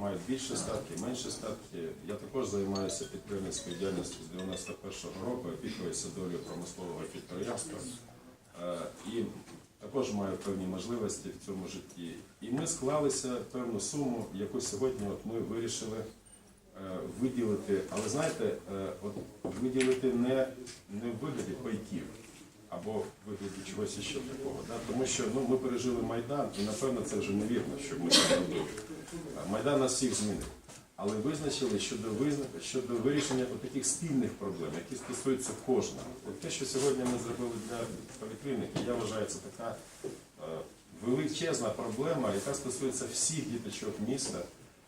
мають більше статки, менше статки. Я також займаюся підприємницькою діяльністю з 91-го року, опікуюся долею промислового підприємства. Е, І також маю певні можливості в цьому житті. І ми склалися певну суму, яку сьогодні от ми вирішили е, виділити. Але знаєте, е, от виділити не, не в вигляді пайків або в вигляді чогось ще такого. Да? Тому що ну, ми пережили Майдан, і напевно це вже невірно, що ми це робили. Майдан нас всіх змінив. Але визначили щодо щодо вирішення таких спільних проблем, які стосуються кожного. От те, що сьогодні ми зробили для поліклініки, я вважаю, це така е, величезна проблема, яка стосується всіх діточок міста,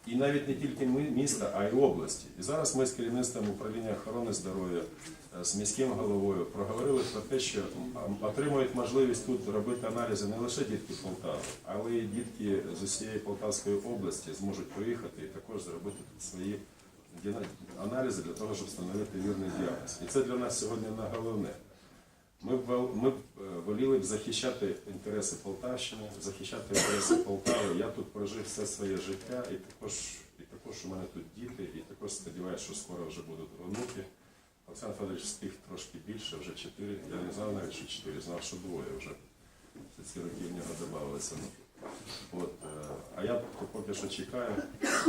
і навіть не тільки міста, а й області. І зараз ми з керівництвом управління охорони здоров'я, е, з міським головою проговорили про те, що отримують можливість тут робити аналізи не лише дітки Полтави, але й дітки з усієї Полтавської області зможуть приїхати і також зробити тут свої аналізи для того, щоб встановити вірний діагноз. І це для нас сьогодні на головне. Ми ми б захищати інтереси Полтавщини, захищати інтереси Полтави. Я тут прожив все своє життя, і також, і також у мене тут діти, і також сподіваюся, що скоро вже будуть онуки. Олександр Федорович встиг трошки більше, вже чотири. Я не знав навіть, що чотири, знав, що двоє вже. За ці роки в нього додавалися. От, е, а я поки що чекаю.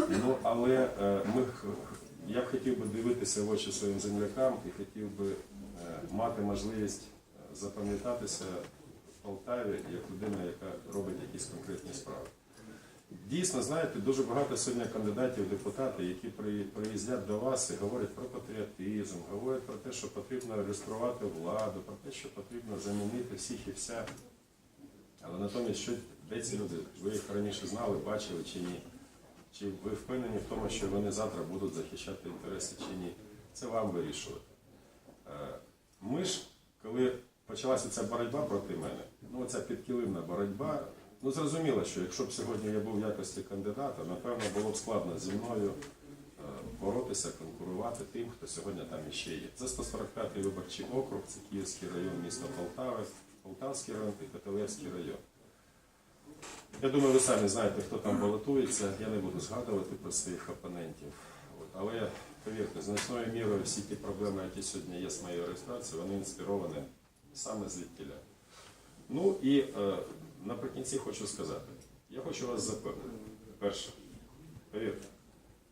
Ну, але е, ми, я б хотів би дивитися в очі своїм землякам і хотів би е, мати можливість запам'ятатися в Полтаві як людина, яка робить якісь конкретні справи. Дійсно, знаєте, дуже багато сьогодні кандидатів в депутати, які приїздять до вас і говорять про патріотизм, говорять про те, що потрібно реєструвати владу, про те, що потрібно замінити всіх і вся. Але натомість, що де ці люди? Ви їх раніше знали, бачили чи ні? Чи ви впевнені в тому, що вони завтра будуть захищати інтереси чи ні? Це вам вирішувати. Е, Ми ж, коли почалася ця боротьба проти мене, ну ця підкилимна боротьба, ну зрозуміло, що якщо б сьогодні я був в якості кандидата, напевно було б складно зі мною е, боротися, конкурувати тим, хто сьогодні там іще є. Це 145-й виборчий округ, це Київський район міста Полтави, Полтавський район і Котелевський район. Я думаю, ви самі знаєте, хто там балотується. Я не буду згадувати про своїх опонентів. От. Але повірте, значною мірою всі ті проблеми, які сьогодні є з моєю реєстрацією, вони інспіровані саме звідтіля. Ну і е, наприкінці хочу сказати, я хочу вас запевнити. Перше, повірте,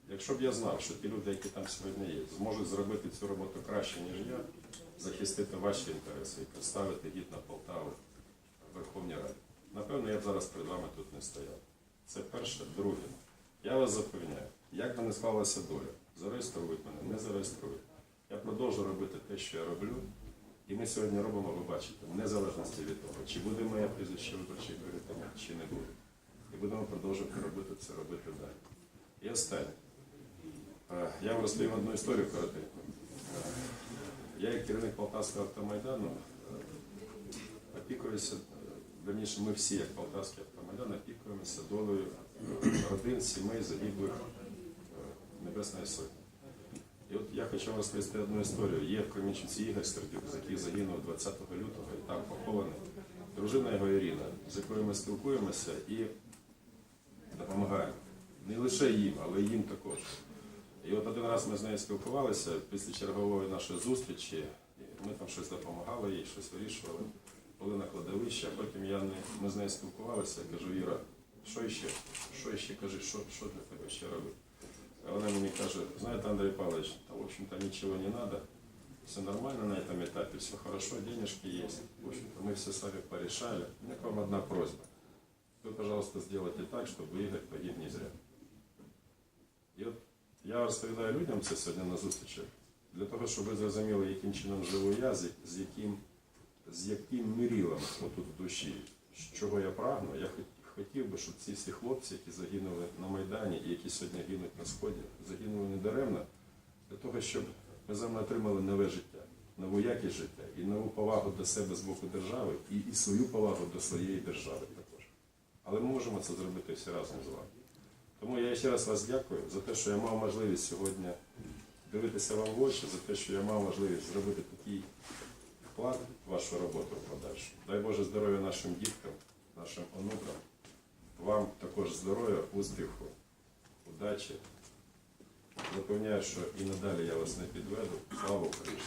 якщо б я знав, що ті люди, які там сьогодні є, зможуть зробити цю роботу краще, ніж я, захистити ваші інтереси і представити гідно Полтаву в Верховній Раді. Напевно, я б зараз перед вами тут не стояв. Це перше. Друге, я вас запевняю, як би не склалася доля, зареєструють мене, не зареєструють. Я продовжу робити те, що я роблю. І ми сьогодні робимо, ви бачите, в незалежності від того, чи буде моє прізвище виборчий бюлетень, чи не буде. І будемо продовжувати робити це, робити далі. І останнє. Е, Я вам розповім одну історію коротеньку. Е, Я як керівник Полтавського автомайдану е, опікуюся, верніше ми всі, як Полтавський автомайдан, опікуємося долею родин, сімей загиблих Небесної Сотні. І от я хочу розповісти одну історію. Є в Кремінчуці Ігор Сердюк, з який загинув 20 лютого і там похований. Дружина його Ірина, з якою ми спілкуємося і допомагаємо. Не лише їм, але й їм також. І от один раз ми з нею спілкувалися після чергової нашої зустрічі. Ми там щось допомагали їй, щось вирішували. Були на кладовищі, а потім я не, ми з нею спілкувалися, я кажу, Іра, що ще? Що ще кажи, що, що для тебе ще робити? А вона мені каже, знаєте, Андрей Павлович, та, в общем-то ничего не надо, все нормально на этом этапе, все хорошо, денежки есть. В общем-то, мы все с вами порешали. У меня к вам одна просьба. Вы, пожалуйста, сделайте так, чтобы Игорь погиб не зря. І от я розповідаю людям це сьогодні на зустрічах, для того, щоб ви зрозуміли, яким чином живу я, з, з яким, з яким мирілом отут в душі, чого я прагну. Я хот- хотів би, щоб ці всі хлопці, які загинули на Майдані і які сьогодні гинуть на Сході, загинули не даремно, для того, щоб ми з вами отримали нове життя, нову якість життя і нову повагу до себе з боку держави, і, і свою повагу до своєї держави також. Але ми можемо це зробити всі разом з вами. Тому я ще раз вас дякую за те, що я мав можливість сьогодні дивитися вам в очі, за те, що я мав можливість зробити такий вклад в вашу роботу в подальшу. Дай Боже здоров'я нашим діткам, нашим онукам, вам також здоров'я, успіху, удачі. Запевняю, що і надалі я вас не підведу. Слава Україні!